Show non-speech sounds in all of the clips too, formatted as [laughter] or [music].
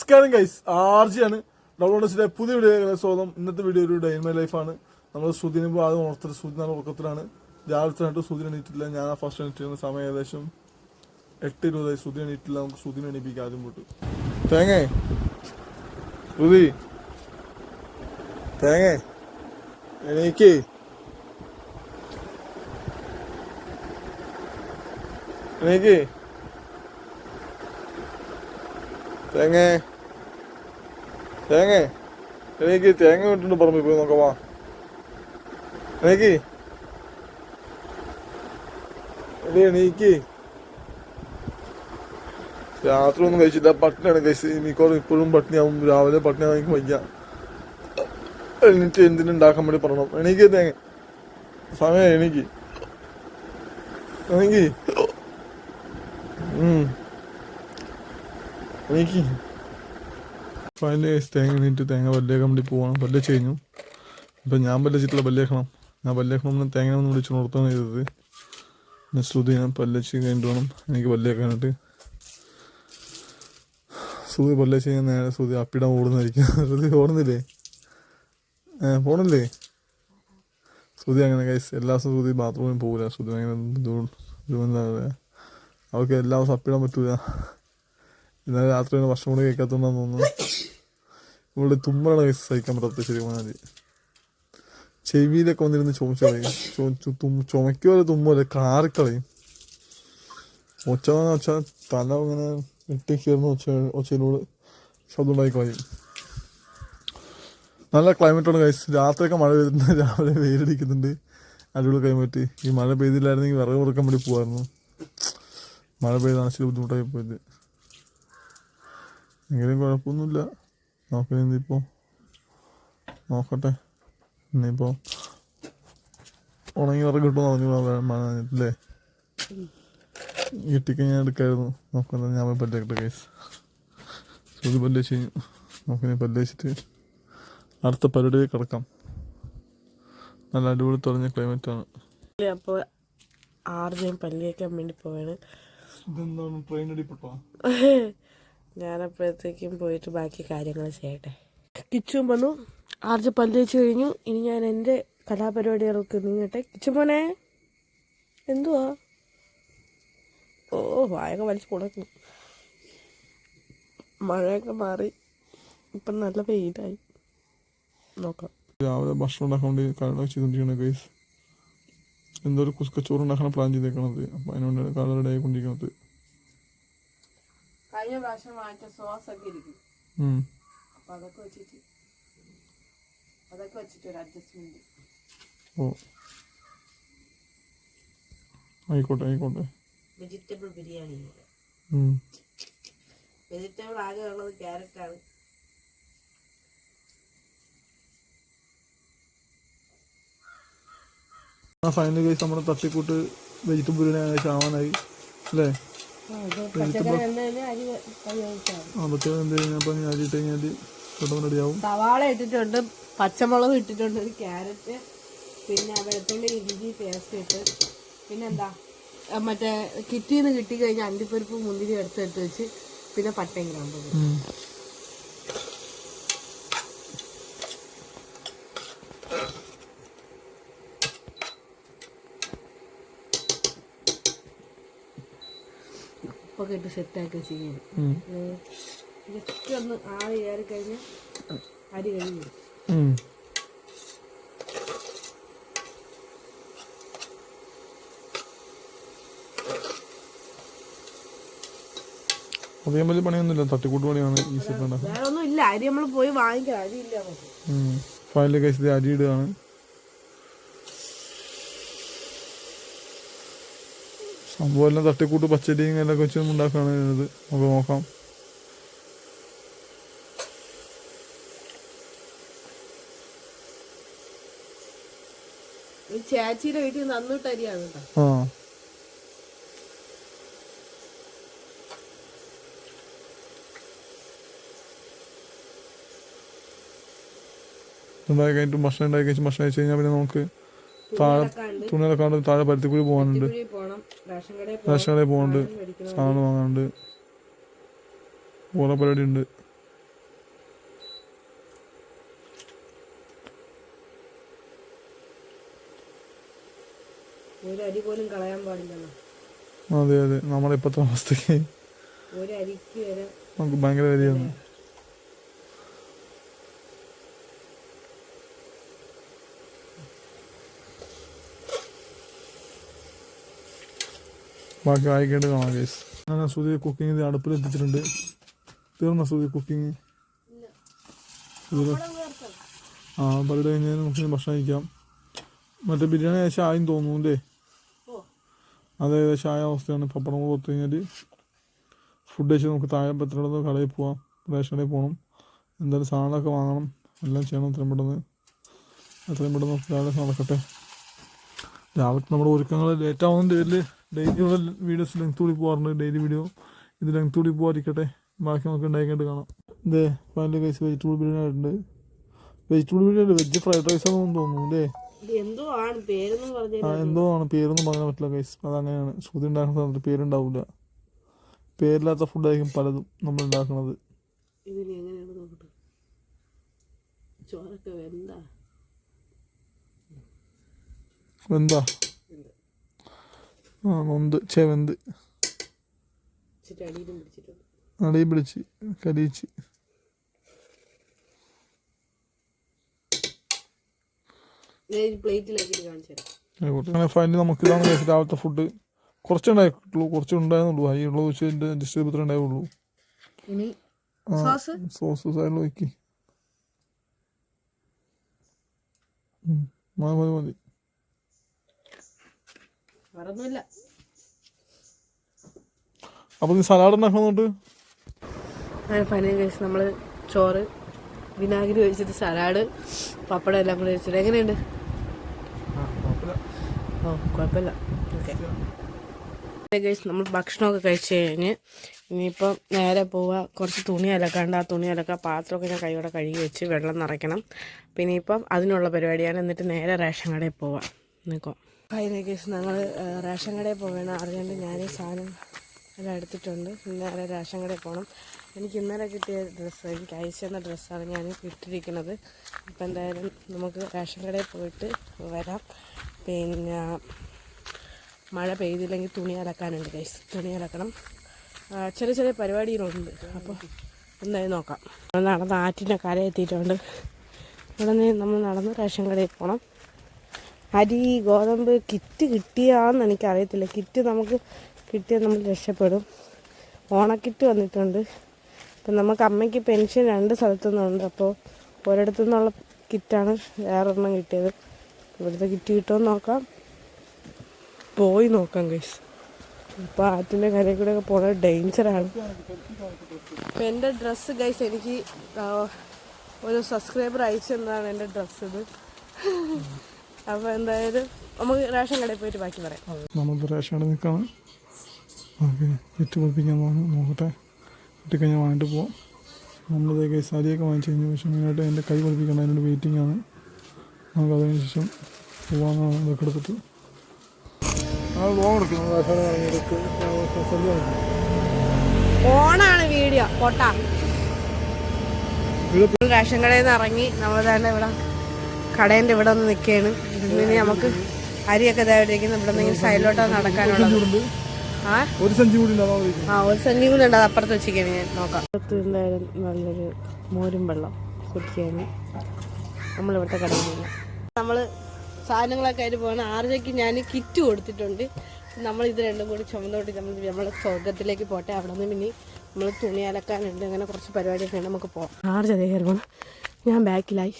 നമസ്കാരം ഗൈസ് ആർജിയാണ് ഡൗൺലോഡേഴ്സിന്റെ പുതിയ വീഡിയോ സ്വാഗതം. ഇന്നത്തെ വീഡിയോ ഒരു ഡൈൻ മൈ ലൈഫാണ് നമ്മൾ സുദിനെ ആദ്യം ഉണർത്തൽ സുദിനാണ് ഉറക്കത്തിലാണ് രാവിലത്തെ രണ്ട് സുദിന എണീറ്റില്ല. ഞാൻ ഫസ്റ്റ് എണീറ്റിരുന്ന സമയം ഏകദേശം എട്ട് ഇരുപതായി സുദിന എണീറ്റില്ല. നമുക്ക് സുദിന എണീപ്പിക്കാം ആദ്യം പോട്ട്. തേങ്ങേ. സുതി തേങ്ങേ. എണീക്കേ. എണീക്കേ. തേങ്ങ. തേങ്ങ. എനിക്ക് തേങ്ങ വിട്ടിട്ട് പറമ്പിൽ പോയി നോക്കാം വാ. എനിക്ക്. എടീ എണീക്ക് രാത്രി ഒന്നും കഴിച്ചില്ല. പട്ടിണിയാണ് കഴിച്ചത് മിക്കവാറും ഇപ്പോഴും പട്ടിണിയാവും. രാവിലെ പട്ടിണിയാവും എനിക്ക് വയ്യ. എന്നിട്ട് എന്തിനുണ്ടാക്കാൻ വേണ്ടി പറയണം? എണീക്ക് തേങ്ങ. സമയം എനിക്ക്. ഉം. എനിക്ക്. ഫൈനലി തേങ്ങ നീറ്റ് തേങ്ങ പല്ലേക്കാൻ വേണ്ടി പോവാണ്. പല്ല് ചെയ്യുന്നു ഇപ്പം ഞാൻ പല്ലച്ചിട്ടുള്ള പല്ലേക്കണം ഞാൻ പല്ലേക്കണം എന്ന് തേങ്ങ ഒന്ന് വിളിച്ചു ഉണർത്താണ് ചെയ്തത്. ഞാൻ ശ്രുതി ഞാൻ പല്ലച്ച് കഴിഞ്ഞിട്ട് വേണം എനിക്ക് പല്ലേക്കാനായിട്ട് ശ്രുതി പല്ലച്ച് ഞാൻ നേരെ ശ്രുതി അപ്പിടാൻ ഓടുന്നതായിരിക്കും. [laughs] ശ്രുതി ഓടുന്നില്ലേ? പോണില്ലേ ശ്രുതി അങ്ങനെ കൈസ് എല്ലാ ദിവസവും ശ്രുതി ബാത്റൂമിൽ പോകില്ല ശ്രുതി അങ്ങനെ പറയുക അവർക്ക് എല്ലാ ദിവസവും അപ്പിടാൻ പറ്റൂല. ഇന്നലെ രാത്രി ഭക്ഷണം കൂടി കഴിക്കാത്തോണ്ടാന്ന് തോന്നുന്നു. ഇവിടെ തുമ്മലാണ് വയസ്സ് സഹിക്കാൻ പറ്റാത്ത ശരി പറഞ്ഞാൽ ചെവിയിലൊക്കെ വന്നിരുന്ന് ചുമച്ചു കളയും ചുമക്കുമല്ലോ തുമ്മല്ലേ കാറിക്കളയും. ഒച്ച തല ഇങ്ങനെ ഇട്ടി കയറുന്ന ഒച്ച ഒച്ചയിലൂടെ ശബ്ദം ഉണ്ടായി കളയും. നല്ല ക്ലൈമറ്റാണ് കൈസ് രാത്രിയൊക്കെ മഴ പെയ്തിട്ടുണ്ട്. [laughs] രാവിലെ വെയിലടിക്കുന്നുണ്ട്. അടിപൊളി ക്ലൈമറ്റ് ഈ മഴ പെയ്തില്ലായിരുന്നെങ്കിൽ വിറക് കൊടുക്കാൻ വേണ്ടി പോകായിരുന്നു മഴ പെയ്താണ് ഇച്ചിരി ബുദ്ധിമുട്ടായി പോയത്. എങ്കിലും കുഴപ്പമൊന്നുമില്ല. നോക്കാം ഇന്നിപ്പോൾ നോക്കട്ടെ. ഇന്നിപ്പോൾ ഉണങ്ങി ഉറങ്ങി കിട്ടുമെന്ന് പറഞ്ഞു മഴ ഞാൻ കിട്ടിക്കഴിഞ്ഞാൽ എടുക്കായിരുന്നു. നോക്കാം ഞാൻ പോയി പല്ലേക്കട്ടെ കേസ് സുതി പല്ലേച്ച് കഴിഞ്ഞു നോക്കി പല്ലേച്ചിട്ട് അടുത്ത പരിപാടി കിടക്കാം. നല്ല അടിപൊളി തുറഞ്ഞ ക്ലൈമറ്റാണ് അപ്പോൾ ആർജയും പല്ലിയേക്കാൻ വേണ്ടി പോവാണ്. ഇതെന്താണ്? ട്രെയിൻ അടിപ്പെട്ടോ [laughs] ഞാനപ്പോഴത്തേക്കും പോയിട്ട് ബാക്കി കാര്യങ്ങൾ ചെയ്യട്ടെ. കിച്ചും വന്നു. ആർജ് പല്ല് വെച്ച് കഴിഞ്ഞു. ഇനി ഞാൻ എന്റെ കലാപരിപാടികൾക്ക് നീങ്ങട്ടെ. കിച്ചു മോനെ എന്തുവാ? ഓ വായക വലിച്ചു കൊടുക്കുന്നു. മഴയൊക്കെ മാറി. ഇപ്പം നല്ല വെയിലായി. നോക്കാം. രാവിലെ ഭക്ഷണം ഉണ്ടാക്കാൻ വേണ്ടി കാലട ചെയ്തുകൊണ്ടിരിക്കുകയാണ് ഗൈസ്. എന്തോ ഒരു കുസ്കച്ചോറ് ഉണ്ടാക്കാൻ പ്ലാൻ ചെയ്തേക്കണത്. അപ്പം അതിനുവേണ്ടി കാലട ആയിക്കൊണ്ടിരിക്കുന്നത്. കഴിഞ്ഞ പ്രാവശ്യം വാങ്ങിച്ച സോസ് ഒക്കെ ഇരിക്കും. അപ്പൊ അതൊക്കെ വെച്ചിട്ട് അതൊക്കെ വെച്ചിട്ട് ഒരു അഡ്ജസ്റ്റ്മെന്റ് ഓ. ആയിക്കോട്ടെ ആയിക്കോട്ടെ. വെജിറ്റബിൾ ബിരിയാണി. വെജിറ്റബിൾ ആകെ ഉള്ളത് ക്യാരറ്റാണ് ആണ്. ഫൈനൽ ഗൈസ് നമ്മുടെ തട്ടിക്കൂട്ട് വെജിറ്റബിൾ ബിരിയാണി ആവാനായി അല്ലേ? അരി കഴിഞ്ഞാൽ പെട്ടെന്ന് റെഡിയാവും. സവാള ഇട്ടിട്ടുണ്ട് പച്ചമുളക് ഇട്ടിട്ടുണ്ട് ഒരു ക്യാരറ്റ് പിന്നെ വെളുത്തുള്ളി ഇഞ്ചി പേസ്റ്റ് ഇട്ട് പിന്നെന്താ മറ്റേ കിറ്റിന്ന് കിട്ടി കഴിഞ്ഞാൽ അണ്ടിപ്പരിപ്പ് മുന്തിരി എടുത്തെടുത്ത് വെച്ച് പിന്നെ പട്ടയും ഗ്രാമ്പും ഇട്ട് സെറ്റാക്കി ചെയ്യും ഉം. ജസ്റ്റ് ഒന്ന് ആവി കയറി കഴിഞ്ഞാൽ അരി കഴിഞ്ഞു ഉം. അധികം വലിയ പണിയൊന്നുമില്ല. തട്ടിക്കൂട്ട് പണിയാണ് ഈ സെറ്റ് ഉണ്ടാക്കുന്നത് വേറെ ഒന്നും ഇല്ല. അരി നമ്മൾ പോയി വാങ്ങിക്കാം അരി ഇല്ല നമുക്ക്. കഴിച്ചത് അരി ഇടുകയാണ്. സംഭവം എല്ലാം തട്ടിക്കൂട്ട് പച്ചരിയും എല്ലാം വെച്ച് ഉണ്ടാക്കുകയാണ് ഇത് നമുക്ക് നോക്കാം. ഈ ചേച്ചിയുടെ വീട്ടിൽ നന്നിട്ട് അരിയാണ് കേട്ടോ. ആ. ഉണ്ടാക്കി കഴിഞ്ഞിട്ട് ഭക്ഷണം ഉണ്ടാക്കി കഴിച്ച് ഭക്ഷണം കഴിച്ച് കഴിഞ്ഞാൽ പിന്നെ നമുക്ക് താഴെ. തുണികളൊക്കെ താഴെ പരുത്തിക്കുഴി പോകാനുണ്ട് റേഷൻ കടയിൽ പോകുന്നുണ്ട് സാധനം വാങ്ങാണ്ട് ഓരോ പരിപാടി ഉണ്ട് അതെ അതെ. നമ്മുടെ ഇപ്പോഴത്തെ അവസ്ഥക്ക് നമുക്ക് ഭയങ്കര കാര്യമാണ് ബാക്കി വായിക്കേണ്ടത് കാണാം കേസ് ഞാൻ അസൂതി കുക്കിംഗ് അടുപ്പിൽ എത്തിച്ചിട്ടുണ്ട്. തീർന്ന അസൂതി കുക്കിംഗ് ആ പരിപാടി കഴിഞ്ഞാൽ നമുക്ക് ഭക്ഷണം കഴിക്കാം. മറ്റേ ബിരിയാണി ഏകദേശം ആയും തോന്നുന്നുണ്ടേ അത് ഏകദേശം ആയ അവസ്ഥയാണ്. പപ്പടം കൊടുത്തു കഴിഞ്ഞാൽ ഫുഡ് കഴിച്ച് നമുക്ക് താഴെ പത്രത്തിൽ കടയിൽ പോവാം. റേഷൻ കടയിൽ പോകണം എന്തായാലും സാധനമൊക്കെ വാങ്ങണം. എല്ലാം ചെയ്യണം എത്രയും പെട്ടെന്ന്. എത്രയും പെട്ടെന്ന് നടക്കട്ടെ. രാവിലെ നമ്മുടെ ഒരുക്കങ്ങൾ ലേറ്റ് ആവുന്നതിന്റെ പേരിൽ ഡെയിലി വീഡിയോസ് ലെങ്ത് കൂടി പോകാറുണ്ട് ഡെയിലി വീഡിയോ. ഇത് ലെങ്ത് കൂടി പോകാതിരിക്കട്ടെ ബാക്കി നമുക്ക് ഉണ്ടാക്കിയിട്ട് കാണാം. ഇതേ ഫൈനൽ കഴിച്ച് വെജിറ്റബിൾ ബിരിയാണി ആയിട്ടുണ്ട്. Vegetable biryani veg fried rice ആണെന്ന് തോന്നുന്നു അല്ലേ എന്തോ ആണ് പേരൊന്നും ആ എന്തോ ആണ് പേരൊന്നും പറയാൻ പറ്റില്ല ഗൈസ് അതങ്ങനെയാണ് ശ്രുതി ഉണ്ടാക്കുന്ന സമയത്ത് പേരുണ്ടാവില്ല പേരില്ലാത്ത ഫുഡായിരിക്കും പലതും നമ്മൾ ഉണ്ടാക്കുന്നത്. ഇതിന് ആ നൊന്ത് ചെവന്ത് അടി പിടിച്ച് അങ്ങനെ ഫൈനലി നമുക്ക് ഇതാണ് രാവിലത്തെ ഫുഡ് കുറച്ചുണ്ടായിട്ടുള്ളൂ കുറച്ച് ഉണ്ടായിരുന്നുള്ളൂ. ഹൈ ഉള്ളത് വെച്ച് എന്റെ ഡിസ്ട്രിബ്യൂട്ടർ ഉണ്ടായുള്ളൂ. ഇനി സോസ് സോസ് സൈഡിൽ വയ്ക്കി മതി മതി മതി. വേറൊന്നുമില്ല. അപ്പോൾ നീ സലാഡ് ഉണ്ടാക്കുന്നുണ്ട് ഫൈനൽ കഴിച്ച് നമ്മൾ ചോറ് വിനാഗിരി ഒഴിച്ചിട്ട് സലാഡ് പപ്പടം എല്ലാം കൂടി വെച്ചിട്ട് എങ്ങനെയുണ്ട്? ഓ കുഴപ്പമില്ല ഓക്കെ ഗൈസ് നമ്മൾ ഭക്ഷണമൊക്കെ കഴിച്ച് കഴിഞ്ഞ് ഇനിയിപ്പം നേരെ പോവുക കുറച്ച് തുണി അലക്കാണ്ട് ആ തുണി അലക്കുക. പാത്രമൊക്കെ ഞാൻ കൈയോടെ കഴുകി വെച്ച് വെള്ളം നിറയ്ക്കണം. പിന്നെ ഇപ്പം അതിനുള്ള പരിപാടിയാണ്. എന്നിട്ട് നേരെ റേഷൻ കടയിൽ പോവാം. നിൽക്കും കഴിഞ്ഞ കേസ് ഞങ്ങൾ റേഷൻ കടയിൽ പോകണം അറിയാണ്ട് ഞാൻ സാധനം എല്ലാം എടുത്തിട്ടുണ്ട്. ഇന്നേരെ നേരെ റേഷൻ കടയിൽ പോകണം എനിക്ക് ഇന്നലെ കിട്ടിയ ഡ്രസ്സ് എനിക്ക് അയച്ചു തന്ന ഡ്രസ്സാണ് ഞാൻ ഇട്ടിരിക്കുന്നത്. അപ്പം എന്തായാലും നമുക്ക് റേഷൻ കടയിൽ പോയിട്ട് വരാം. പിന്നെ മഴ പെയ്തില്ലെങ്കിൽ തുണി അലക്കാനുണ്ട് ഗൈസ് തുണി അലക്കണം. ചെറിയ ചെറിയ പരിപാടികളുണ്ട്. അപ്പോൾ എന്തായാലും നോക്കാം. നടന്ന് ആറ്റിന്റെ കര എത്തിയിട്ടുണ്ട് ഇവിടെ നിന്ന് നമ്മൾ നടന്ന് റേഷൻ കടയിൽ പോകണം അരി ഗോതമ്പ് കിറ്റ് കിട്ടിയാന്ന് എനിക്കറിയത്തില്ല. കിറ്റ് നമുക്ക് കിട്ടിയാൽ നമ്മൾ രക്ഷപ്പെടും. ഓണക്കിറ്റ് വന്നിട്ടുണ്ട്. അപ്പം നമുക്ക് അമ്മയ്ക്ക് പെൻഷൻ രണ്ട് സ്ഥലത്തുനിന്നുണ്ട്. അപ്പോൾ ഒരിടത്തു നിന്നുള്ള കിറ്റാണ് വേറൊരെണ്ണം കിട്ടിയത്. ഇവിടുത്തെ കിറ്റ് കിട്ടുമെന്ന് നോക്കാം. പോയി നോക്കാം ഗൈസ് ഇപ്പോൾ ആറ്റിന്റെ കരയിൽ കൂടെ ഒക്കെ പോണത് ഡേഞ്ചറാണ് അപ്പം എന്റെ ഡ്രസ്സ് ഗൈസ് എനിക്ക് ഒരു സബ്സ്ക്രൈബർ അയച്ചു തന്നതാണ് എന്റെ ഡ്രസ്സ് ഇത്. അപ്പോൾ എന്തായാലും നമുക്ക് റേഷൻ കടയിൽ പോയിട്ട് ബാക്കി പറയാം. നമ്മൾ റേഷൻ കടയിൽ നിൽക്കാണ് ഓക്കെ കിറ്റ് പഠിപ്പിക്കാൻ പോകാൻ നോക്കട്ടെ. കിട്ടിക്കഴിഞ്ഞാൽ വാങ്ങിട്ട് പോവാം. നമ്മളിത് സാരിയൊക്കെ വാങ്ങിച്ചു കഴിഞ്ഞു പക്ഷേ മെയിനായിട്ട് എന്റെ കൈ പഠിപ്പിക്കണം അതിന്റെ വെയിറ്റിംഗ് ആണ്. നമുക്ക് അതിന് ശേഷം പോകാമെന്നാണ് ഇതൊക്കെ എടുത്തിട്ട്. ഓണാണ് വീഡിയോ. കോട്ട റേഷൻ കടയിൽ നിന്ന് ഇറങ്ങി നമ്മൾ തന്നെ ഇവിടെ കടേന്റെ ഇവിടെ ഒന്ന് നിൽക്കുകയാണ്. ഇനി നമുക്ക് അരിയൊക്കെ ഇതായിട്ടിരിക്കുന്നു ഇവിടെ നിന്ന് സൈഡിലോട്ടാണ് നടക്കാനുള്ളത്. ആ? ഒരു സഞ്ചി കൂടി ആ ഒരു സഞ്ചി കൂടി ഉണ്ട്. അത് അപ്പുറത്ത് വെച്ചിരിക്കുകയാണ്. ഞാൻ നോക്കാം. എന്തായാലും നല്ലൊരു മോരും വെള്ളം കുടിക്കാൻ നമ്മളിവിടുത്തെ കടയിൽ നിന്ന് നമ്മൾ സാധനങ്ങളൊക്കെ ആയിട്ട് പോകണം ആർജയ്ക്ക് ഞാൻ കിറ്റ് കൊടുത്തിട്ടുണ്ട്. നമ്മൾ ഇത് രണ്ടും കൂടി ചുമന്നോട്ട് നമ്മൾ നമ്മളെ സ്വർഗത്തിലേക്ക് പോട്ടെ. അവിടെ നിന്ന് പിന്നെ നമ്മൾ തുണി അലക്കാനുണ്ട്. അങ്ങനെ കുറച്ച് പരിപാടിയൊക്കെ ഉണ്ട്. നമുക്ക് പോകാം ആർജ് അതേ കയറി പോകണം ഞാൻ ബാക്കിലായി.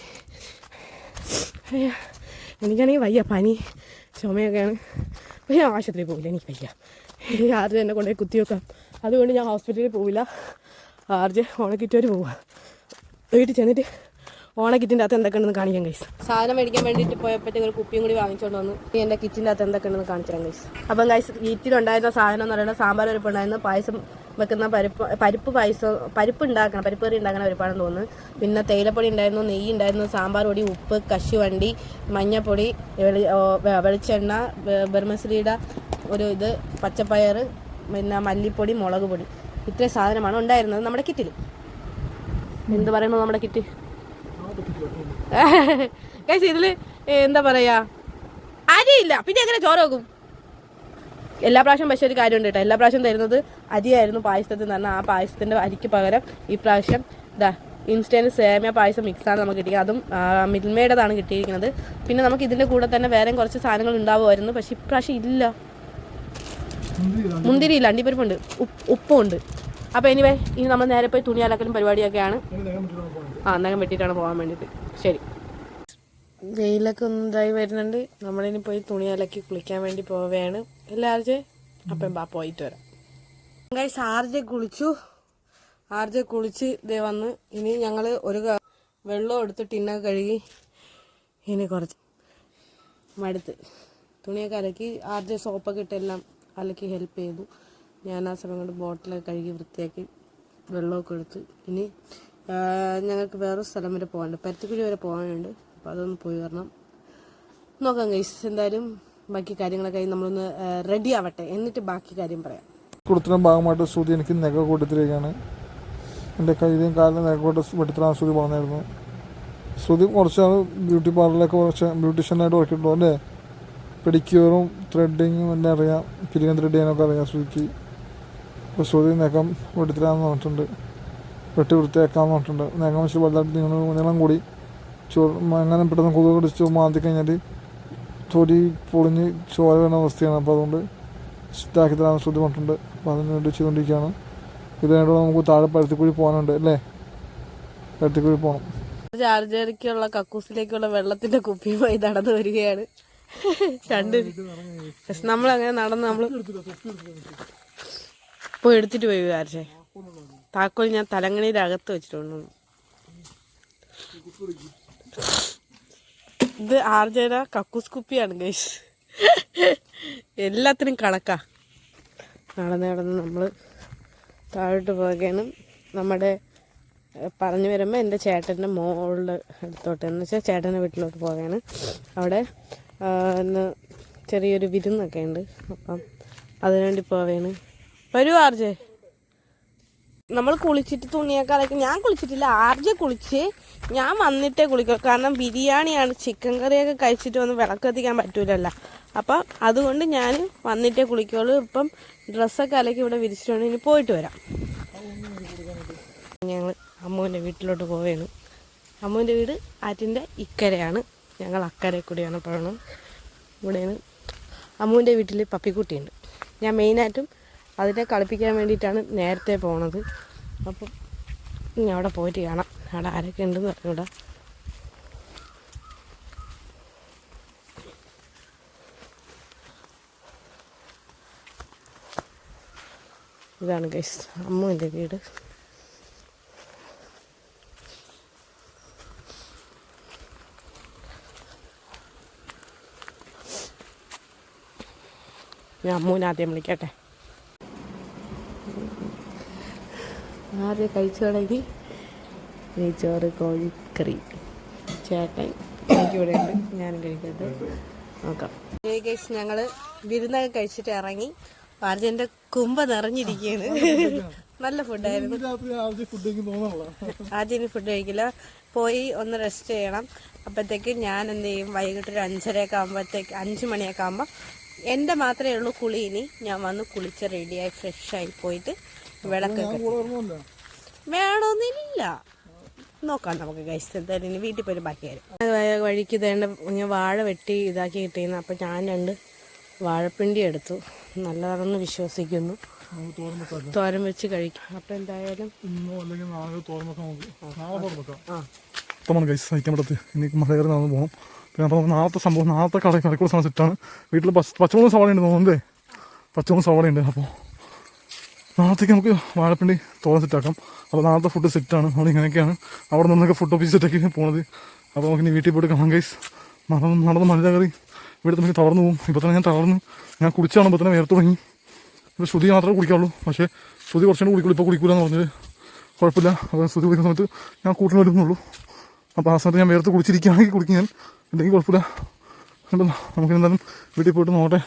അയ്യ, എനിക്കാണെങ്കിൽ വയ്യ പനി ചുമയൊക്കെയാണ്. അപ്പോൾ ഞാൻ ആശുപത്രിയിൽ പോകില്ല എനിക്ക് വയ്യ. ആർജ് എന്നെ കൊണ്ടുപോയി കുത്തിവെക്കാം. അതുകൊണ്ട് ഞാൻ ഹോസ്പിറ്റലിൽ പോവില്ല. ആർജ് ഓണക്കിറ്റ് വരെ പോവുക വീട്ടിൽ ചെന്നിട്ട് ഓണക്കിറ്റിന്റെ അകത്ത് എന്തൊക്കെയുണ്ടെന്ന് കാണിക്കാൻ കൈസ് സാധനം മേടിക്കാൻ വേണ്ടിയിട്ട് പോയപ്പോഴത്തേക്ക് ഒരു കുപ്പിയും കൂടി വാങ്ങിച്ചുകൊണ്ട് വന്നു. ഇനി എന്റെ കിറ്റിന്റെ അകത്ത് എന്തൊക്കെയുണ്ടെന്ന് കാണിച്ചു തരാം കൈസ് അപ്പം കൈസ് കിറ്റിലുണ്ടായിരുന്ന സാധനം എന്ന് പറയുന്നത് സാമ്പാർ പരിപ്പ് ഉണ്ടായിരുന്നു പായസം വെക്കുന്ന പരിപ്പ് പരിപ്പ് പായസം പരിപ്പ് ഉണ്ടാക്കണം പരിപ്പ് കറി ഉണ്ടാക്കുന്ന പരിപ്പാണെന്ന് തോന്നുന്നു. പിന്നെ തേയിലപ്പൊടി ഉണ്ടായിരുന്നു നെയ്യ് ഉണ്ടായിരുന്നു സാമ്പാർ പൊടി ഉപ്പ് കശുവണ്ടി മഞ്ഞപ്പൊടി വെളി വെളിച്ചെണ്ണ ബർമസലിയുടെ ഒരു ഇത് പച്ചപ്പയർ പിന്നെ മല്ലിപ്പൊടി മുളക് പൊടി. ഇത്രയും സാധനമാണ് ഉണ്ടായിരുന്നത് നമ്മുടെ കിറ്റിൽ. എന്ത് പറയുന്നു നമ്മുടെ കിറ്റ്? [laughs] ഇതിൽ എന്താ പറയാ? അരിയില്ല. പിന്നെ എങ്ങനെ ചോറ് വെക്കും? എല്ലാ പ്രാവശ്യം പക്ഷേ ഒരു കാര്യമുണ്ട് കേട്ടോ. എല്ലാ പ്രാവശ്യം തരുന്നത് അരിയായിരുന്നു പായസത്തിൽ നിന്ന് ആ പായസത്തിന്റെ അരിക്ക് പകരം ഈ പ്രാവശ്യം ഇതാ ഇൻസ്റ്റന്റ് സേമിയ പായസം മിക്സാണ് നമുക്ക് കിട്ടിയത്. അതും മിൽമേടതാണ് കിട്ടിയിരിക്കുന്നത്. പിന്നെ നമുക്ക് ഇതിന്റെ കൂടെ തന്നെ വേറെ കുറച്ച് സാധനങ്ങൾ ഉണ്ടാവുമായിരുന്നു. പക്ഷേ ഇപ്രാവശ്യം ഇല്ല. മുന്തിരി ഇല്ല അണ്ടിപ്പരിപ്പുണ്ട്. ഉപ്പും ഉണ്ട് അപ്പോൾ എനിവേ ഇനി നമ്മൾ നേരെ പോയി തുണി അലക്കലും പരിപാടിയൊക്കെയാണ്. ആ നഖം വെട്ടിയിട്ടാണ് പോകാൻ വേണ്ടിയിട്ട്. ശരി. വെയിലൊക്കെ ഒന്നും ഇതായി വരുന്നുണ്ട്. നമ്മളിനി പോയി തുണി അലക്കി കുളിക്കാൻ വേണ്ടി പോവുകയാണ്. അല്ലേ അപ്പം ബാ പോയിട്ട് വരാം. ഗൈസ് ആർജെ കുളിച്ചു. ആർജെ കുളിച്ച് ഇതേ വന്ന്. ഇനി ഞങ്ങൾ ഒരു വെള്ളം എടുത്ത് ടിന്നൊക്കെ കഴുകി ഇനി കുറച്ച് മടുത്ത്. തുണിയൊക്കെ അലക്കി ആർജെ സോപ്പൊക്കെ ഇട്ടെല്ലാം അലക്കി ഹെൽപ്പ് ചെയ്തു. ഞാൻ ആ സമയം കൊണ്ട് ബോട്ടിലൊക്കെ കഴുകി വൃത്തിയാക്കി വെള്ളമൊക്കെ എടുത്ത്. ഇനി ഞങ്ങൾക്ക് വേറൊരു സ്ഥലം വരെ പോകാനുണ്ട്. പരുത്തിക്കുഴി വരെ പോകാനുണ്ട്. അപ്പോൾ അതൊന്ന് പോയി വരണം. നോക്കാം ഗൈസ് എന്തായാലും ബാക്കി കാര്യങ്ങളൊക്കെ നമ്മളൊന്ന് റെഡി ആവട്ടെ. എന്നിട്ട് ബാക്കി കാര്യം പറയാം. കൊടുത്തിന്റെ ഭാഗമായിട്ട് ശ്രുതി എനിക്ക് നെഗ കൊടുത്തിരിക്കുകയാണ് എന്റെ കയ്യിലും കാലിലും നെഗ കൊണ്ട് വെട്ടിത്തരാൻ ശ്രുതി പറഞ്ഞായിരുന്നു. ശ്രുതി കുറച്ച് ബ്യൂട്ടി പാർലറിലൊക്കെ കുറച്ച് ബ്യൂട്ടീഷ്യനായിട്ട് വർക്ക് ഇട്ടു അല്ലേ പെഡിക്യൂറും ത്രെഡിങ്ങും എല്ലാം അറിയാം. പിരികം ത്രെഡ് ചെയ്യാനൊക്കെ അറിയാം ശ്രുതിക്ക്. അപ്പോൾ ശ്രുതി നഖം വെട്ടിത്തരാമെന്ന് പറഞ്ഞിട്ടുണ്ട്. വെട്ടി വൃത്തിയാക്കാമെന്ന് പറഞ്ഞിട്ടുണ്ട്. നഖം വെച്ച് വലുതായിട്ട് നീളം കൂടി ചോ അങ്ങനെ പെട്ടെന്ന് കൊതുക് കടിച്ചു മാന്തി കഴിഞ്ഞാൽ തൊലി പൊളിഞ്ഞ് ചോര വരുന്ന അവസ്ഥയാണ്. അപ്പോൾ അതുകൊണ്ട് സ്റ്റാക്കി തരാൻ ശ്രദ്ധിമുട്ടുണ്ട് അപ്പോൾ അതിന് വേണ്ടി ചെയ്തുകൊണ്ടിരിക്കുകയാണ്. ഇതിനായിട്ട് നമുക്ക് താഴെ പരുത്തിക്കുഴി പോകാനുണ്ട് അല്ലേ? പരുത്തിക്കുഴി പോകണം. ചാർജറിക്കുള്ള കക്കൂസിലേക്കുള്ള വെള്ളത്തിന്റെ കുപ്പിയുമായി നടന്നു വരികയാണ്. രണ്ട് നമ്മൾ അങ്ങനെ നടന്ന് നമ്മൾ പോയി എടുത്തിട്ട് പോയി വിചാരിച്ചേ. താക്കോൽ ഞാൻ തലങ്ങണിയുടെ അകത്ത് വെച്ചിട്ടുണ്ട്. ഇത് ആർജന കക്കൂസ് കുപ്പിയാണ് ഗൈസ് എല്ലാത്തിനും കണക്കാ. നടന്ന് നടന്ന് നമ്മൾ താഴോട്ട് പോകുകയാണ് നമ്മുടെ പറഞ്ഞു വരുമ്പോൾ എന്റെ ചേട്ടന്റെ മോളുടെ അടുത്തോട്ട്. എന്ന് വെച്ചാൽ ചേട്ടന്റെ വീട്ടിലോട്ട് പോവുകയാണ്. അവിടെ ഇന്ന് ചെറിയൊരു വിരുന്നൊക്കെ ഉണ്ട്. അപ്പം അതിനുവേണ്ടി പോവുകയാണ്. വരൂ ആർജെ. നമ്മൾ കുളിച്ചിട്ട് തുണിയൊക്കെ അലക്കി. ഞാൻ കുളിച്ചിട്ടില്ല. ആർജെ കുളിച്ച് ഞാൻ വന്നിട്ടേ കുളിക്കൂ കാരണം ബിരിയാണിയാണ്. ചിക്കൻ കറിയൊക്കെ കഴിച്ചിട്ട് വന്ന് വിളക്ക് കത്തിക്കാൻ പറ്റൂലല്ലോ. അപ്പം അതുകൊണ്ട് ഞാൻ വന്നിട്ടേ കുളിക്കുള്ളൂ ഇപ്പം ഡ്രസ്സൊക്കെ അലക്കി ഇവിടെ വിരിച്ചിട്ടുണ്ട്. ഇനി പോയിട്ട് വരാം. ഞങ്ങൾ അമ്മുവിന്റെ വീട്ടിലോട്ട് പോവുകയാണ് അമ്മുവിന്റെ വീട് ആറ്റിന്റെ ഇക്കരയാണ്. ഞങ്ങൾ അക്കരെ കൂടിയാണ് പോകണം ഇവിടെയാണ് അമ്മുവിന്റെ വീട്ടിൽ പപ്പിക്കുട്ടിയുണ്ട്. ഞാൻ മെയിനായിട്ടും അതിനെ കളിപ്പിക്കാൻ വേണ്ടിയിട്ടാണ് നേരത്തെ പോണത്. അപ്പം ഇനി അവിടെ പോയിട്ട് കാണാം. അവിടെ ആരൊക്കെ ഉണ്ടെന്ന് പറഞ്ഞൂടാ. ഇതാണ് ഗൈസ് അമ്മുവിന്റെ വീട്. ഞാൻ അമ്മുവിനെ ആദ്യം വിളിക്കട്ടെ. ആദ്യം കഴിച്ചു തുടങ്ങി നെയ്ച്ചോറ് കോഴിക്കറി ചേട്ടൻ എനിക്കിവിടെ ഉണ്ട്. ഞാനും കഴിക്കട്ടെ. നോക്കാം. ഗൈസ് ഞങ്ങൾ വിരുന്നൊക്കെ കഴിച്ചിട്ട് ഇറങ്ങി. അർജന്റെ കുമ്പ നിറഞ്ഞിരിക്കുകയാണ്. നല്ല ഫുഡായിരുന്നു. ആദ്യം ഫുഡ് കഴിക്കില്ല. പോയി ഒന്ന് റെസ്റ്റ് ചെയ്യണം. അപ്പോഴത്തേക്ക് ഞാൻ എന്ത് ചെയ്യും? വൈകിട്ട് ഒരു അഞ്ചരയൊക്കെ ആകുമ്പോഴത്തേക്ക് അഞ്ച് മണിയൊക്കെ ആകുമ്പോൾ എന്റെ മാത്രമേ ഉള്ളൂ കുളി. ഇനി ഞാൻ വന്ന് കുളിച്ച് റെഡിയായി ഫ്രഷായി പോയിട്ട് വിളക്കൊക്കെ വേണമെന്നില്ല നോക്കാം നമുക്ക് ഗൈസ് എന്തായാലും ഇനി വീട്ടിൽ പോയി ബാക്കി വരും വഴിക്ക് തേണ്ട ഞാൻ വാഴ വെട്ടി ഇതാക്കി കിട്ടിയിരുന്നു അപ്പം ഞാൻ രണ്ട് വാഴപ്പിണ്ടി എടുത്തു. നല്ലതാണെന്ന് വിശ്വസിക്കുന്നു. തോരൻ വെച്ച് കഴിക്കും. അപ്പം എന്തായാലും പോകണം പിന്നെ അപ്പോൾ നാളത്തെ സംഭവം നാളത്തെ കടയിൽ കടക്കൂടെ സമയം സെറ്റാണ് വീട്ടിൽ പച്ച പച്ചമുളക് സവാള ഉണ്ട് തോന്നുന്നേ പച്ചമുളക് സവാള ഉണ്ട് അപ്പോൾ നാളത്തേക്ക് നമുക്ക് വാഴപ്പിണ്ടി തോരൻ സെറ്റാക്കാം അപ്പോൾ നാളത്തെ ഫുഡ് സെറ്റാണ് നമ്മൾ ഇങ്ങനെയൊക്കെയാണ്. അവിടെ നിന്നൊക്കെ ഫുഡ് ഓഫീസ് സെറ്റാക്കി പോണത്. അപ്പോൾ നമുക്ക് ഇനി വീട്ടിൽ പോയിട്ട് കാണാം ഗൈസ് നടന്ന് നടന്ന് മഴ കയറി ഇവിടെ നമുക്ക് തളർന്നു പോകും. ഇപ്പോൾ തന്നെ ഞാൻ തളർന്ന്. ഞാൻ കുടിച്ചാണ് ഇപ്പോൾ തന്നെ വേർത്ത് തുടങ്ങി. ഇപ്പോൾ ശ്രുതി മാത്രമേ കുടിക്കാവുള്ളൂ. പക്ഷേ ശ്രുതി കുറച്ചുകൂടി കുടിക്കുള്ളൂ ഇപ്പോൾ കുടിക്കൂലെന്ന് എന്ന് പറഞ്ഞത് കുഴപ്പമില്ല. അപ്പോൾ ശ്രുതി കുടിക്കുന്ന സമയത്ത് ഞാൻ കൂട്ടിന് വരുന്നുള്ളൂ. അപ്പോൾ ആ സമയത്ത് ഞാൻ വേർത്ത് കുടിച്ചിരിക്കുകയാണെങ്കിൽ കുടിക്കും ഞാൻ. അല്ലെങ്കിൽ കുഴപ്പമില്ല. അപ്പോൾ നമുക്ക് എന്തായാലും വീട്ടിൽ പോയിട്ട് നോട്ടെ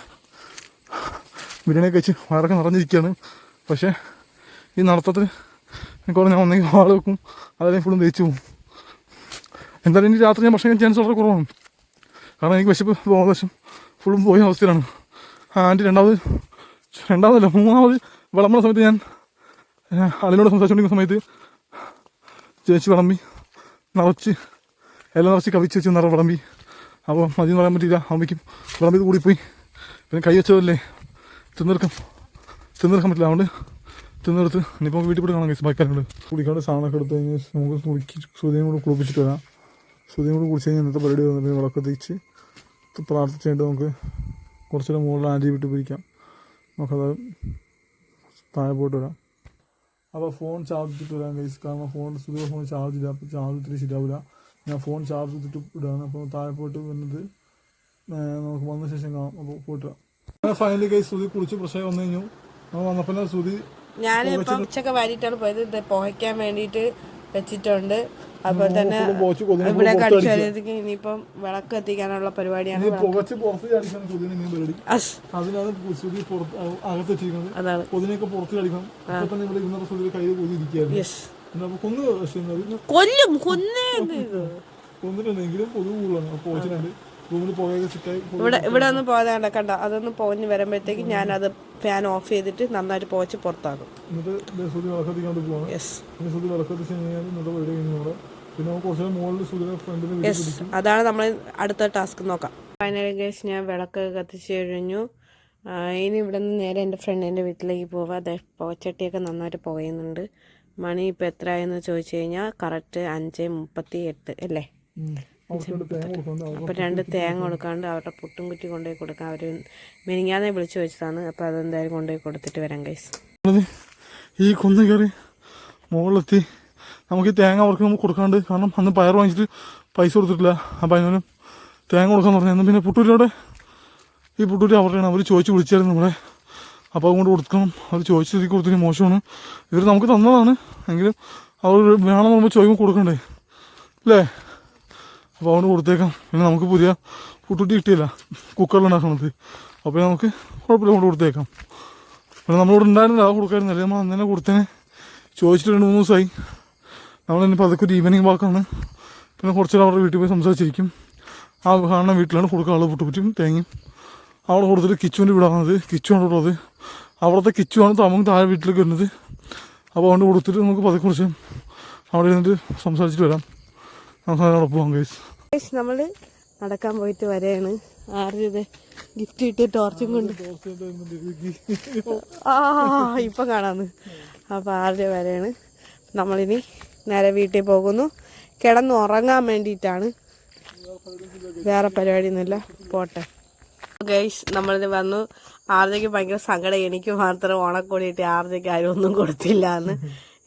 ബിരിയാണി കഴിച്ച് വയറൊക്കെ നിറഞ്ഞിരിക്കുകയാണ്. പക്ഷേ ഈ നടത്തത്തിൽ എനിക്ക് ഞാൻ ഒന്നെങ്കിൽ വാൾ വെക്കും. അതല്ലെങ്കിൽ ഫുള്ളും തേച്ച് പോകും. എന്തായാലും ഇനി രാത്രി ഞാൻ ഭക്ഷണം ചാൻസ് വളരെ കുറവാണ്. കാരണം എനിക്ക് വിശപ്പ് ബോധവശം ഫുള്ളും പോയ അവസ്ഥയിലാണ്. ആന്റി രണ്ടാമത് രണ്ടാമതല്ല മൂന്നാമത് വിളമ്പുന്ന സമയത്ത് ഞാൻ അതിനോട് സംസാരിച്ചുകൊണ്ടിരിക്കുന്ന സമയത്ത് ചേച്ചി വിളമ്പി നിറച്ച് എല്ലാം നിറച്ച് കവിച്ച് വെച്ച് നിറ വിളമ്പി. അപ്പോൾ മതി എന്ന് പറയാൻ പറ്റിയില്ല. അമ്മയ്ക്കും വിളമ്പിത് കൂടിപ്പോയി. പിന്നെ കൈ വെച്ചതല്ലേ? തിന്നെടുക്കാം. തിന്നെടുക്കാൻ പറ്റില്ല. അതുകൊണ്ട് തിന്നെടുത്ത് ഇനിയിപ്പോൾ വീട്ടിൽ പോയി കാണാം ഗൈസ് ബാക്കിക്കാരുണ്ട് കുടിക്കാണ്ട് സാധനമൊക്കെ എടുത്ത് കഴിഞ്ഞ് നമുക്ക് കുളിക്കി ശ്രുതിയും കൂടെ കുളിപ്പിച്ചിട്ട് വരാം. ശ്രുതിയും കൂടെ കുളിച്ച് കഴിഞ്ഞാൽ ഇന്നത്തെ പരിപാടി വന്നിട്ട് വിളക്ക് തിരിച്ച് പ്രാർത്ഥിച്ചിട്ട് നമുക്ക് കുറച്ചുകൂടെ മുകളിൽ ആന്റി വിട്ട് പിരിക്കാം. നമുക്കത് താഴെ പോയിട്ട് വരാം. അപ്പോൾ ഫോൺ ചാർജ് ഇട്ടിട്ട് വരാം ഗൈസ് കാരണം ഫോൺ സുഖ ഫോൺ ചാർജ് ഇല്ല അപ്പോൾ ചാർജ് ഇത്തിരി ശരിയാവില്ല ഞാൻ ഫോൺ ചാർജ് ചെയ്തിട്ട് ഇടാണ്. അപ്പോൾ താഴെ പോയിട്ട് വരുന്നത് നമുക്ക് വന്ന ശേഷം കാണാം. അപ്പോൾ പോയിട്ട് ഫൈനലി കൈ സുതി കുളിച്ച് പ്രശ്നം വന്നു കഴിഞ്ഞു. ഞാൻ ഇപ്പം ഉച്ചയ്ക്ക് വാരിയിട്ടാണ് പോയത് ഇത് പോഹയ്ക്കാൻ വേണ്ടിയിട്ട് വെച്ചിട്ടുണ്ട് അതുപോലെ തന്നെ ഇവിടെ കടിച്ചു ഇനിയിപ്പം വിളക്ക് എത്തിക്കാനുള്ള പരിപാടിയാണ് കൊല്ലും കൊന്നേ കൊന്നിട്ടുണ്ടെങ്കിലും കൊതു കൂടുതലാണ് സെറ്റായി ഇവിടെ ഇവിടെ ഒന്ന് പോകാതെ കണ്ട അതൊന്ന് പോഞ്ഞ് വരുമ്പോഴത്തേക്ക് ഞാൻ അത് ഫാൻ ഓഫ് ചെയ്തിട്ട് നന്നായിട്ട് പോച്ച് പുറത്താകും യെസ് അതാണ് നമ്മൾ അടുത്ത ടാസ്ക് നോക്കാം. ഫൈനലി കേസ് ഞാൻ വിളക്ക് കത്തിച്ച് കഴിഞ്ഞു. ഇനി ഇവിടെ നിന്ന് നേരെ എന്റെ ഫ്രണ്ടിന്റെ വീട്ടിലേക്ക് പോവാം. അതെ പോച്ചട്ടിയൊക്കെ നന്നായിട്ട് പോയുന്നുണ്ട് മണി ഇപ്പോൾ എത്രയായെന്ന് ചോദിച്ചു കഴിഞ്ഞാൽ കറക്റ്റ് അഞ്ച് മുപ്പത്തി എട്ട് അല്ലേ അപ്പോൾ രണ്ട് തേങ്ങ കൊടുക്കാണ്ട് അവരുടെ പുട്ടും കുറ്റി കൊണ്ടുപോയി കൊടുക്കാം. അവർ മിനിങ്ങാതെ വിളിച്ചു വെച്ചതാണ്. അപ്പോൾ അതെന്തായാലും കൊണ്ടുപോയി കൊടുത്തിട്ട് വരാം കൈസ് ഈ കുന്ന് കയറി മുകളിലെത്തി. നമുക്ക് ഈ തേങ്ങ അവർക്ക് നമുക്ക് കൊടുക്കാണ്ട് കാരണം അന്ന് പയർ വാങ്ങിച്ചിട്ട് പൈസ കൊടുത്തിട്ടില്ല. അപ്പം അതിനും തേങ്ങ കൊടുക്കാൻ പറഞ്ഞു. പിന്നെ പുട്ടൂരിയോടെ ഈ പുട്ടൂരി അവരുടെയാണ് അവർ ചോദിച്ച് വിളിച്ചായിരുന്നു നമ്മളെ. അപ്പോൾ അതുകൊണ്ട് കൊടുക്കണം. അവർ ചോദിച്ചു സ്ഥിതി കൊടുത്തിട്ട് മോശമാണ്. ഇവർ നമുക്ക് തന്നതാണ്. എങ്കിലും അവർ വേണമെന്ന് നമ്മൾ ചോദിക്കുമ്പോൾ കൊടുക്കണ്ടേ? അല്ലേ? അപ്പോൾ അതുകൊണ്ട് കൊടുത്തേക്കാം. പിന്നെ നമുക്ക് പുതിയ പുട്ടുട്ടി കിട്ടിയില്ല. കുക്കറിലുണ്ടാക്കണത് അപ്പോൾ നമുക്ക് കുഴപ്പമില്ല കൊണ്ട് കൊടുത്തേക്കാം. പിന്നെ നമ്മളിവിടെ ഉണ്ടായിരുന്നില്ല അത് കൊടുക്കായിരുന്നില്ല. നമ്മൾ അന്നേരം കൊടുത്തേനെ ചോദിച്ചിട്ട് രണ്ട് മൂന്ന് ദിവസമായി. നമ്മളിനിപ്പോൾ അതൊക്കെ ഒരു ഈവനിങ് വാക്കാണ് പിന്നെ കുറച്ചു നേരം അവരുടെ വീട്ടിൽ പോയി സംസാരിച്ചിരിക്കും. ആ കാണുന്ന വീട്ടിലാണ് കൊടുക്കുക ആൾ പുട്ടുപുറ്റും തേങ്ങയും. അവിടെ കൊടുത്തിട്ട് കിച്ചുവിന്റെ വീടാണത് കിച്ചുവാണ് ഉള്ളത്. അവിടുത്തെ കിച്ചുവാണ് നമുക്ക് താഴെ വീട്ടിലേക്ക് വരുന്നത്. അപ്പോൾ അതുകൊണ്ട് കൊടുത്തിട്ട് നമുക്ക് പതുക്കെ കുറച്ച് അവിടെ ഇരുന്നിട്ട് സംസാരിച്ചിട്ട് വരാം. നമുക്ക് അവിടെ പോകാം കേസ് നമ്മൾ നടക്കാൻ പോയിട്ട് വരെയാണ്. ആരും ഇത് ഗിഫ്റ്റ് കിട്ടിയ ടോർച്ചും കൊണ്ട്. ആ ഇപ്പം കാണാന്ന്. അപ്പോൾ ആരുടെ വരെയാണ്. നമ്മളിനി നേരെ വീട്ടിൽ പോകുന്നു. കിടന്ന് ഉറങ്ങാൻ വേണ്ടിയിട്ടാണ്. വേറെ പരിപാടിയൊന്നുമില്ല. പോട്ടെ. ഗൈസ് നമ്മളിത് വന്നു. ആർജയ്ക്ക് ഭയങ്കര സങ്കടം. എനിക്ക് മാത്രം ഓണക്കോടിയിട്ട് ആർജയ്ക്ക് ആരും ഒന്നും കൊടുത്തില്ല എന്ന്.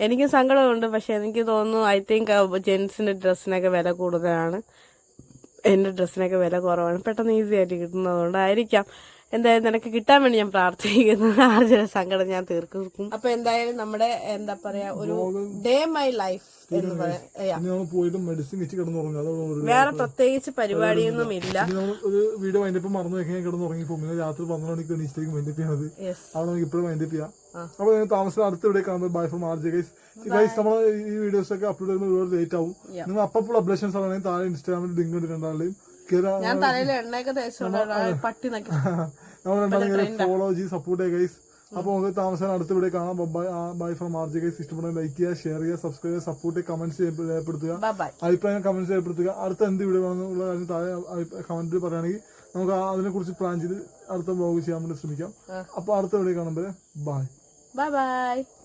എനിക്കും സങ്കടമുണ്ട്. പക്ഷെ എനിക്ക് തോന്നുന്നു ഐ തിങ്ക് ജെൻസിന്റെ ഡ്രസ്സിനൊക്കെ വില കൂടുതലാണ്. എന്റെ ഡ്രസ്സിനൊക്കെ വില കുറവാണ്. പെട്ടെന്ന് ഈസി ആയിട്ട് കിട്ടുന്നതുകൊണ്ടായിരിക്കാം. എന്തായാലും നിനക്ക് കിട്ടാൻ വേണ്ടി ഞാൻ പ്രാർത്ഥിക്കുന്നു ആർജന സങ്കടം ഞാൻ തീർക്കും. അപ്പൊ എന്തായാലും നമ്മുടെ എന്താ പറയാ ഒരു ഡേ മൈ ലൈഫ് പോയിട്ട് മെഡിസിൻ വെച്ച് കിടന്നുറങ്ങും ഒരു വേറെ പ്രത്യേകിച്ച് പരിപാടിയൊന്നും ഇല്ല. ഒരു വീട് വൈൻഡപ്പ് മറന്നു വെക്കാൻ കിടന്നുറങ്ങി പോകും. രാത്രി പന്ത്രണ്ട് മണിക്ക് എണീച്ചിട്ടേക്ക് വൈൻഡപ്പ് ചെയ്യണത്. അവിടെ നമുക്ക് ഇപ്പോഴും വൈൻഡപ്പ് ചെയ്യാം. അപ്പോൾ ഞാൻ താമസം അടുത്ത ഇവിടെ കാണുമ്പോൾ bye from R J guys guys നമ്മൾ ഈ വീഡിയോസ് ഒക്കെ അപ്ലോഡ് ചെയ്യുമ്പോൾ ഒരുപാട് ലേറ്റ് ആവും. നിങ്ങൾ അപ്പോൾ അപ്ഡേഷൻസ് ആണെങ്കിൽ താഴെ ഇൻസ്റ്റാഗ്രാമിൽ ലിങ്ക് ഉണ്ട് രണ്ടാളുടെയും ഞാൻ തലയിൽ എണ്ണയൊക്കെ തേച്ചുകൊണ്ട് പട്ടി [laughs] നമ്മൾ രണ്ടാളും ഫോളോ ചെയ്ത് സപ്പോർട്ട് ചെയ്യുക ഗൈസ് അപ്പോൾ നമുക്ക് താമസം അടുത്ത വീഡിയോ കാണാം. Bye bye from R J guys ഇഷ്ടപ്പെടുന്ന ലൈക്ക് ചെയ്യുക ഷെയർ ചെയ്യുക സബ്സ്ക്രൈബ് ചെയ്യുക സപ്പോർട്ട് ചെയ്യുക കമന്റ്സ് രേഖപ്പെടുത്തുക. ബൈ അഭിപ്രായം കമന്റ്സ് രേഖപ്പെടുത്തുക. അടുത്ത എന്ത് വീഡിയോ വേണമെന്നുള്ള കാര്യം താഴെ കമന്റിൽ പറയുകയാണെങ്കിൽ നമുക്ക് അതിനെ കുറിച്ച് പ്ലാൻ ചെയ്ത് അടുത്ത ബ്ലോഗ് ചെയ്യാൻ വേണ്ടി ശ്രമിക്കാം. അപ്പോൾ അടുത്ത വീഡിയോ കാണുമ്പോൾ ബൈ ബൈ ബൈ